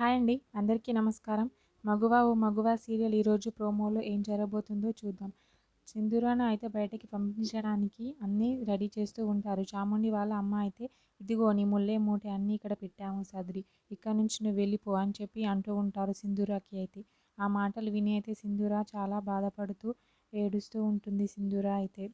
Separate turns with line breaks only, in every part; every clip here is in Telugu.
హాయ్ అండి. అందరికీ నమస్కారం. మగువ ఓ మగువ సీరియల్ ఈరోజు ప్రోమోలో ఏం జరగబోతుందో చూద్దాం. సింధూరాను అయితే బయటకి పంపించడానికి అన్నీ రెడీ చేస్తూ ఉంటారు. చాముండి వాళ్ళ అమ్మ అయితే ఇదిగో నీ ముల్లే మూట అన్నీ ఇక్కడ పెట్టాము సదిరి. ఇక్కడ నుంచి నువ్వు వెళ్ళిపో అని చెప్పి అంటూ ఉంటారు సింధూరాకి అయితే. ఆ మాటలు విని అయితే సింధూర చాలా బాధపడుతూ ఏడుస్తూ ఉంటుంది సింధూర అయితే.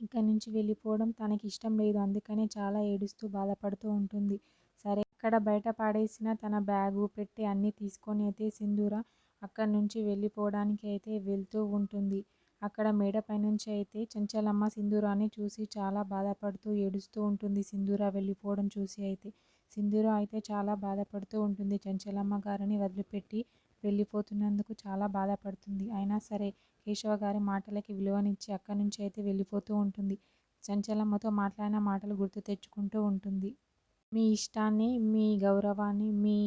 ఇక్కడ నుంచి వెళ్ళిపోవడం తనకి ఇష్టం లేదు. అందుకనే చాలా ఏడుస్తూ బాధపడుతూ ఉంటుంది. సరే అక్కడ బయట పడేసిన తన బ్యాగు పెట్టి అన్నీ తీసుకొని అయితే సింధూర అక్కడి నుంచి వెళ్ళిపోవడానికి అయితే వెళ్తూ ఉంటుంది. అక్కడ మేడపై నుంచి అయితే చంచలమ్మ సింధూరాన్ని చూసి చాలా బాధపడుతూ ఏడుస్తూ ఉంటుంది. సింధూర వెళ్ళిపోవడం చూసి అయితే సింధూర అయితే చాలా బాధపడుతూ ఉంటుంది. చెంచలమ్మ గారిని వదిలిపెట్టి వెళ్ళిపోతున్నందుకు చాలా బాధపడుతుంది. అయినా సరే కేశవ గారి మాటలకి విలువనిచ్చి అక్కడి నుంచి అయితే వెళ్ళిపోతూ ఉంటుంది. చంచలమ్మతో మాట్లాడిన మాటలు గుర్తు తెచ్చుకుంటూ ఉంటుంది. మీ ఇష్టాన్ని మీ గౌరవాన్ని మీ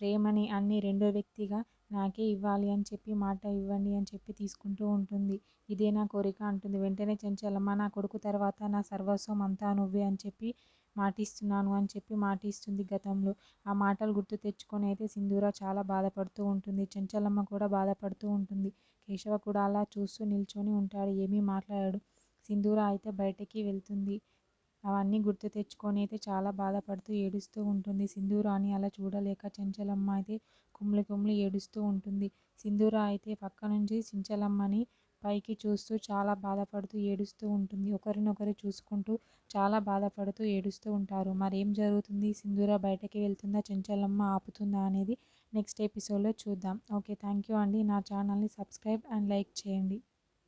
ప్రేమని అన్ని రెండో వ్యక్తిగా నాకే ఇవ్వాలి అని చెప్పి మాట ఇవ్వండి అని చెప్పి తీసుకుంటూ ఉంటుంది. ఇదే నా కోరిక అంటుంది. వెంటనే చెంచలమ్మ నా కొడుకు తర్వాత నా సర్వస్వం అంతా నువ్వే అని చెప్పి మాటిస్తున్నాను అని చెప్పి మాటిస్తుంది గతంలో. ఆ మాటలు గుర్తు తెచ్చుకొని అయితే సింధూర చాలా బాధపడుతూ ఉంటుంది. చెంచలమ్మ కూడా బాధపడుతూ ఉంటుంది. కేశవ కూడా అలా చూస్తూ నిల్చొని ఉంటాడు. ఏమీ మాట్లాడాడు. సింధూర అయితే బయటకి వెళ్తుంది. అవన్నీ గుర్తు తెచ్చుకొని అయితే చాలా బాధపడుతూ ఏడుస్తూ ఉంటుంది. సింధూరాని అలా చూడలేక చెంచలమ్మ అయితే కుమ్ములి కుమ్లి ఏడుస్తూ ఉంటుంది. సింధూర అయితే పక్క నుంచి చెంచలమ్మని పైకి చూస్తూ చాలా బాధపడుతూ ఏడుస్తూ ఉంటుంది. ఒకరినొకరు చూసుకుంటూ చాలా బాధపడుతూ ఏడుస్తూ ఉంటారు. మరి ఏం జరుగుతుంది? సింధూర బయటకి వెళ్తుందా? చెంచలమ్మ ఆపుతుందా? అనేది నెక్స్ట్ ఎపిసోడ్లో చూద్దాం. ఓకే థ్యాంక్ యూ అండి. నా ఛానల్ని సబ్స్క్రైబ్ అండ్ లైక్ చేయండి.